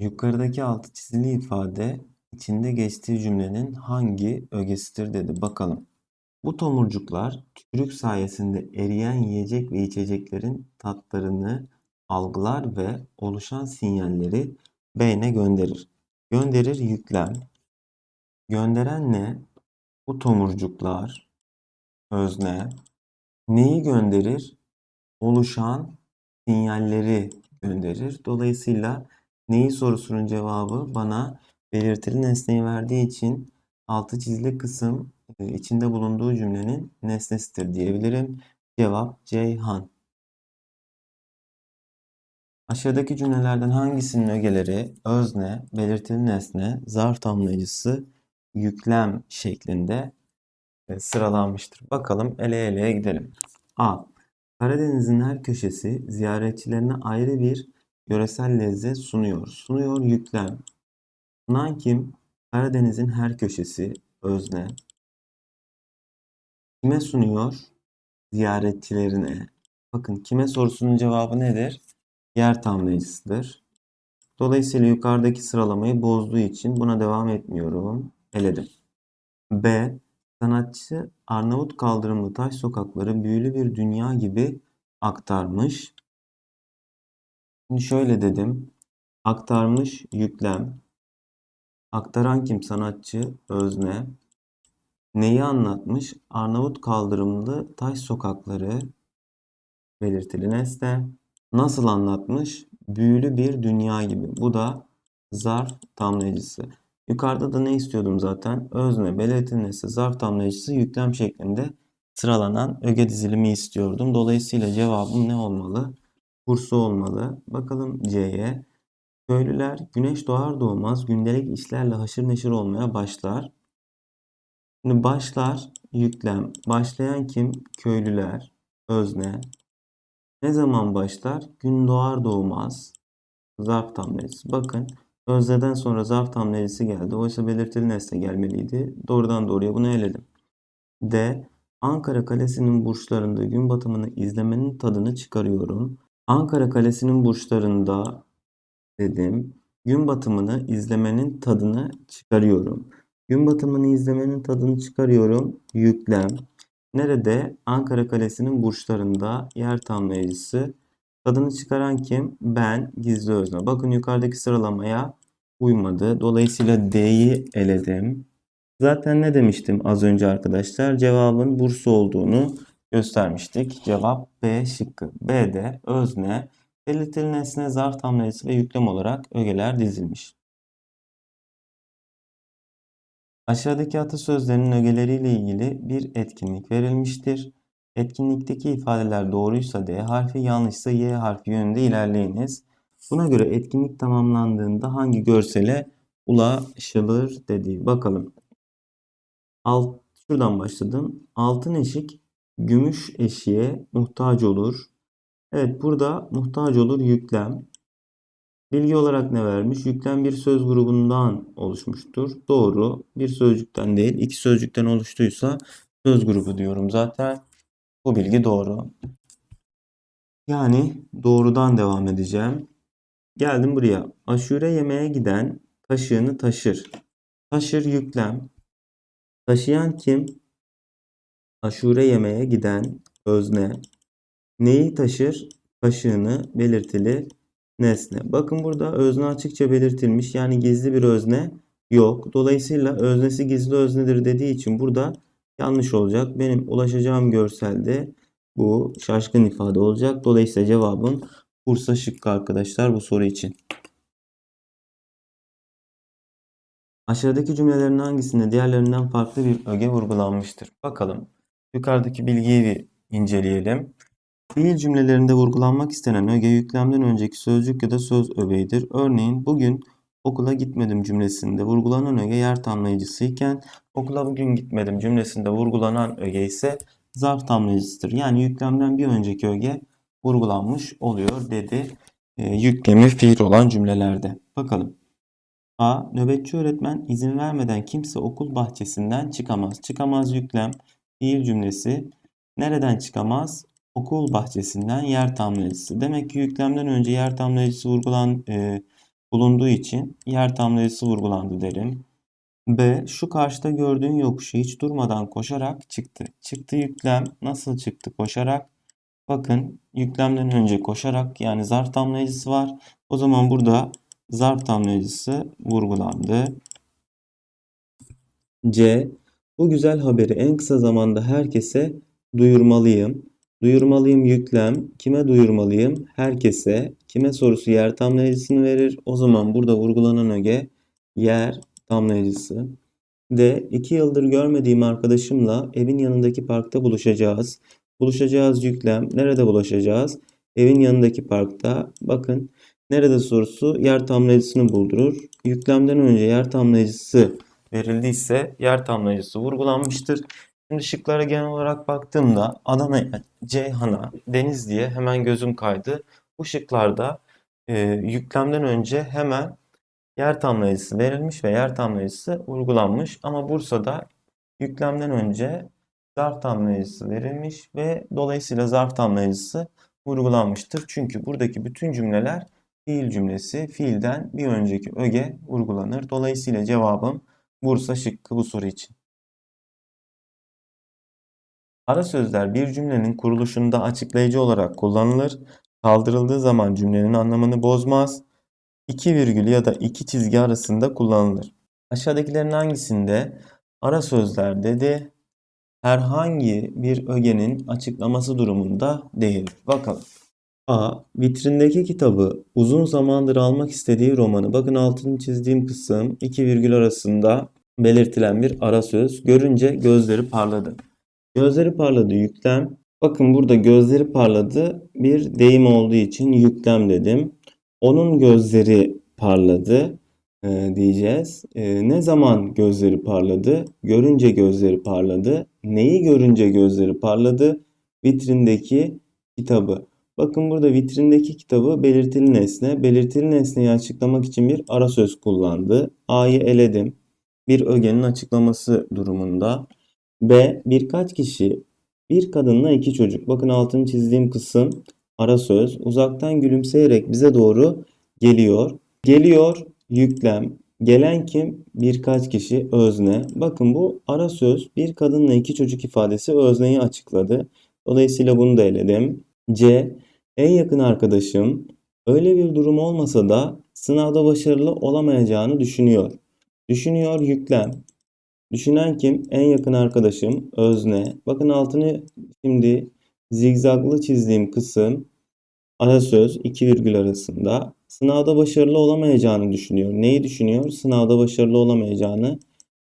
Yukarıdaki altı çizili ifade içinde geçtiği cümlenin hangi ögesidir dedi. Bakalım. Bu tomurcuklar tükürük sayesinde eriyen yiyecek ve içeceklerin tatlarını algılar ve oluşan sinyalleri beyne gönderir. Gönderir yüklem. Gönderen ne? Bu tomurcuklar özne. Neyi gönderir? Oluşan sinyalleri gönderir. Dolayısıyla neyi sorusunun cevabı bana belirtili nesneyi verdiği için altı çizili kısım e, içinde bulunduğu cümlenin nesnesidir diyebilirim. Cevap Ceyhan. Aşağıdaki cümlelerden hangisinin ögeleri özne, belirtili nesne, zarf tamlayıcısı, yüklem şeklinde e, sıralanmıştır. Bakalım ele eleye gidelim. A. Karadeniz'in her köşesi ziyaretçilerine ayrı bir yöresel lezzet sunuyor. Sunuyor yüklem. Sunan kim? Karadeniz'in her köşesi özne. Kime sunuyor? Ziyaretçilerine. Bakın kime sorusunun cevabı nedir? Yer tamlayıcısıdır. Dolayısıyla yukarıdaki sıralamayı bozduğu için buna devam etmiyorum. Eledim. B. Sanatçı Arnavut kaldırımlı taş sokakları büyülü bir dünya gibi aktarmış. Şimdi şöyle dedim. Aktarmış yüklem. Aktaran kim? Sanatçı, özne. Neyi anlatmış? Arnavut kaldırımlı taş sokakları belirtili nesne. Nasıl anlatmış? Büyülü bir dünya gibi. Bu da zarf tamlayıcısı. Yukarıda da ne istiyordum zaten? Özne, belirtili nesne, zarf tamlayıcısı yüklem şeklinde sıralanan öge dizilimi istiyordum. Dolayısıyla cevabım ne olmalı? Bursa olmalı. Bakalım C'ye. Köylüler güneş doğar doğmaz gündelik işlerle haşır neşir olmaya başlar. Şimdi başlar yüklem. Başlayan kim? Köylüler. Özne. Ne zaman başlar? Gün doğar doğmaz. Zarf tamlayıcısı. Bakın özneden sonra zarf tamlayıcısı geldi. Oysa belirtili nesne gelmeliydi. Doğrudan doğruya bunu eledim. D. Ankara Kalesi'nin burçlarında gün batımını izlemenin tadını çıkarıyorum. Ankara Kalesi'nin burçlarında dedim. Gün batımını izlemenin tadını çıkarıyorum. Gün batımını izlemenin tadını çıkarıyorum. Yüklem. Nerede? Ankara Kalesi'nin burçlarında yer tamlayıcısı. Tadını çıkaran kim? Ben, gizli özne. Bakın yukarıdaki sıralamaya uymadı. Dolayısıyla D'yi eledim. Zaten ne demiştim az önce arkadaşlar? Cevabın Bursa olduğunu göstermiştik. Cevap B şıkkı. B'de özne, belirtili nesne, zarf tamlayıcısı ve yüklem olarak ögeler dizilmiş. Aşağıdaki atasözlerinin ögeleriyle ilgili bir etkinlik verilmiştir. Etkinlikteki ifadeler doğruysa D harfi, yanlışsa Y harfi yönünde ilerleyiniz. Buna göre etkinlik tamamlandığında hangi görsele ulaşılır dediği. Bakalım. Alt, şuradan başladım. Altın eşik gümüş eşiğe muhtaç olur. Evet burada muhtaç olur yüklem. Bilgi olarak ne vermiş? Yüklem bir söz grubundan oluşmuştur. Doğru. Bir sözcükten değil, iki sözcükten oluştuysa söz grubu diyorum zaten. Bu bilgi doğru. Yani doğrudan devam edeceğim. Geldim buraya. Aşure yemeğe giden taşığını taşır. Taşır yüklem. Taşıyan kim? Aşure yemeğe giden özne. Neyi taşır? Kaşığını belirtili nesne. Bakın burada özne açıkça belirtilmiş. Yani gizli bir özne yok. Dolayısıyla öznesi gizli öznedir dediği için burada yanlış olacak. Benim ulaşacağım görselde bu şaşkın ifade olacak. Dolayısıyla cevabım Bursa şıkkı arkadaşlar bu soru için. Aşağıdaki cümlelerin hangisinde diğerlerinden farklı bir öge vurgulanmıştır? Bakalım. Yukarıdaki bilgiyi bir inceleyelim. Fiil cümlelerinde vurgulanmak istenen öge yüklemden önceki sözcük ya da söz öbeğidir. Örneğin bugün okula gitmedim cümlesinde vurgulanan öge yer tamlayıcısı iken okula bugün gitmedim cümlesinde vurgulanan öge ise zarf tamlayıcısıdır. Yani yüklemden bir önceki öge vurgulanmış oluyor dedi e, yüklemi fiil olan cümlelerde. Bakalım. A. Nöbetçi öğretmen izin vermeden kimse okul bahçesinden çıkamaz. Çıkamaz yüklem fiil cümlesi. Nereden çıkamaz? Okul bahçesinden yer tamlayıcısı. Demek ki yüklemden önce yer tamlayıcısı vurgulan, e, bulunduğu için yer tamlayıcısı vurgulandı derim. B. Şu karşıda gördüğün yokuşu hiç durmadan koşarak çıktı. Çıktı yüklem nasıl çıktı koşarak? Bakın yüklemden önce koşarak yani zarf tamlayıcısı var. O zaman burada zarf tamlayıcısı vurgulandı. C. Bu güzel haberi en kısa zamanda herkese duyurmalıyım. Duyurmalıyım yüklem. Kime duyurmalıyım? Herkese. Kime sorusu yer tamlayıcısını verir. O zaman burada vurgulanan öge yer tamlayıcısı. D. İki yıldır görmediğim arkadaşımla evin yanındaki parkta buluşacağız. Buluşacağız yüklem. Nerede buluşacağız? Evin yanındaki parkta. Bakın nerede sorusu yer tamlayıcısını buldurur. Yüklemden önce yer tamlayıcısı verildiyse yer tamlayıcısı vurgulanmıştır. Şimdi şıklara genel olarak baktığımda Adana'ya, Ceyhan'a, Denizli'ye hemen gözüm kaydı. Bu şıklarda e, yüklemden önce hemen yer tamlayıcısı verilmiş ve yer tamlayıcısı vurgulanmış. Ama Bursa'da yüklemden önce zarf tamlayıcısı verilmiş ve dolayısıyla zarf tamlayıcısı vurgulanmıştır. Çünkü buradaki bütün cümleler fiil cümlesi. Fiilden bir önceki öge vurgulanır. Dolayısıyla cevabım Bursa şıkkı bu soru için. Ara sözler bir cümlenin kuruluşunda açıklayıcı olarak kullanılır. Kaldırıldığı zaman cümlenin anlamını bozmaz. İki virgül ya da iki çizgi arasında kullanılır. Aşağıdakilerin hangisinde ara sözler dedi herhangi bir ögenin açıklaması durumunda değil. Bakalım. A. Vitrindeki kitabı uzun zamandır almak istediği romanı. Bakın altını çizdiğim kısım iki virgül arasında belirtilen bir ara söz. Görünce gözleri parladı. Gözleri parladı yüklem. Bakın burada gözleri parladı bir deyim olduğu için yüklem dedim. Onun gözleri parladı e, diyeceğiz. E, ne zaman gözleri parladı? Görünce gözleri parladı. Neyi görünce gözleri parladı? Vitrindeki kitabı. Bakın burada vitrindeki kitabı belirtili nesne. Belirtili nesneyi açıklamak için bir ara söz kullandı. A'yı eledim. Bir ögenin açıklaması durumunda. B. Birkaç kişi, bir kadınla iki çocuk. Bakın altını çizdiğim kısım ara söz. Uzaktan gülümseyerek bize doğru geliyor. Geliyor yüklem. Gelen kim? Birkaç kişi özne. Bakın bu ara söz bir kadınla iki çocuk ifadesi özneyi açıkladı. Dolayısıyla bunu da eledim. C. En yakın arkadaşım öyle bir durum olmasa da sınavda başarılı olamayacağını düşünüyor. Düşünüyor yüklem. Düşünen kim? En yakın arkadaşım özne. Bakın altını şimdi zigzaglı çizdiğim kısım ara söz iki virgül arasında sınavda başarılı olamayacağını düşünüyor. Neyi düşünüyor? Sınavda başarılı olamayacağını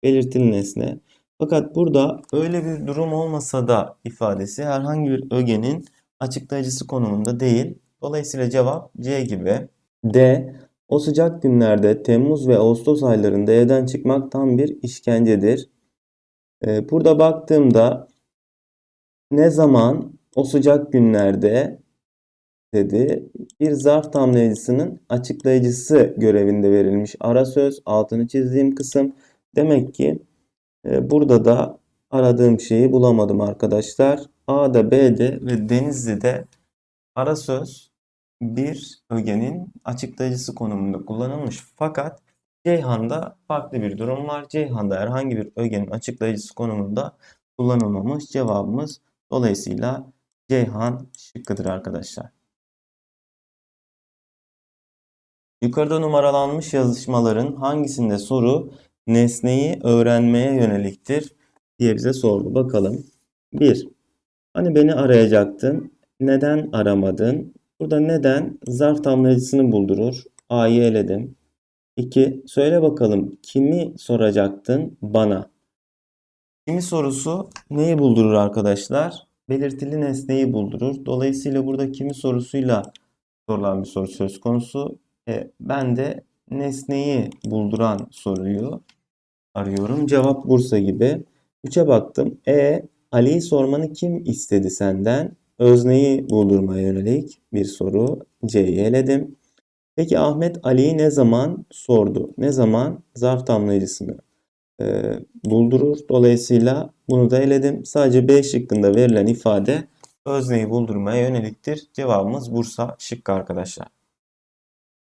belirtili nesne. Fakat burada öyle bir durum olmasa da ifadesi herhangi bir ögenin açıklayıcısı konumunda değil. Dolayısıyla cevap C gibi. D. O sıcak günlerde Temmuz ve Ağustos aylarında evden çıkmak tam bir işkencedir. Ee, burada baktığımda ne zaman o sıcak günlerde dedi bir zarf tamlayıcısının açıklayıcısı görevinde verilmiş ara söz altını çizdiğim kısım. Demek ki e, burada da aradığım şeyi bulamadım arkadaşlar. A'da, B'de ve Denizli'de ara söz bir ögenin açıklayıcısı konumunda kullanılmış. Fakat Ceyhan'da farklı bir durum var. Ceyhan'da herhangi bir ögenin açıklayıcısı konumunda kullanılmamış. Cevabımız dolayısıyla Ceyhan şıkkıdır arkadaşlar. Yukarıda numaralanmış yazışmaların hangisinde soru nesneyi öğrenmeye yöneliktir diye bize sordu. Bakalım. 1. Hani beni arayacaktın. Neden aramadın? Burada neden zarf tamlayıcısını buldurur. A'yı eledim. 2. Söyle bakalım kimi soracaktın? Bana. Kimi sorusu neyi buldurur arkadaşlar? Belirtili nesneyi buldurur. Dolayısıyla burada kimi sorusuyla sorulan bir soru söz konusu. E, ben de nesneyi bulduran soruyu arıyorum. Cevap Bursa gibi. 3'e baktım. E Ali'yi sormanı kim istedi senden? Özneyi buldurmaya yönelik bir soru. C'yi eledim. Peki Ahmet Ali'yi ne zaman sordu? Ne zaman? Zarf tamlayıcısını e, buldurur. Dolayısıyla bunu da eledim. Sadece B şıkkında verilen ifade özneyi buldurmaya yöneliktir. Cevabımız Bursa şıkkı arkadaşlar.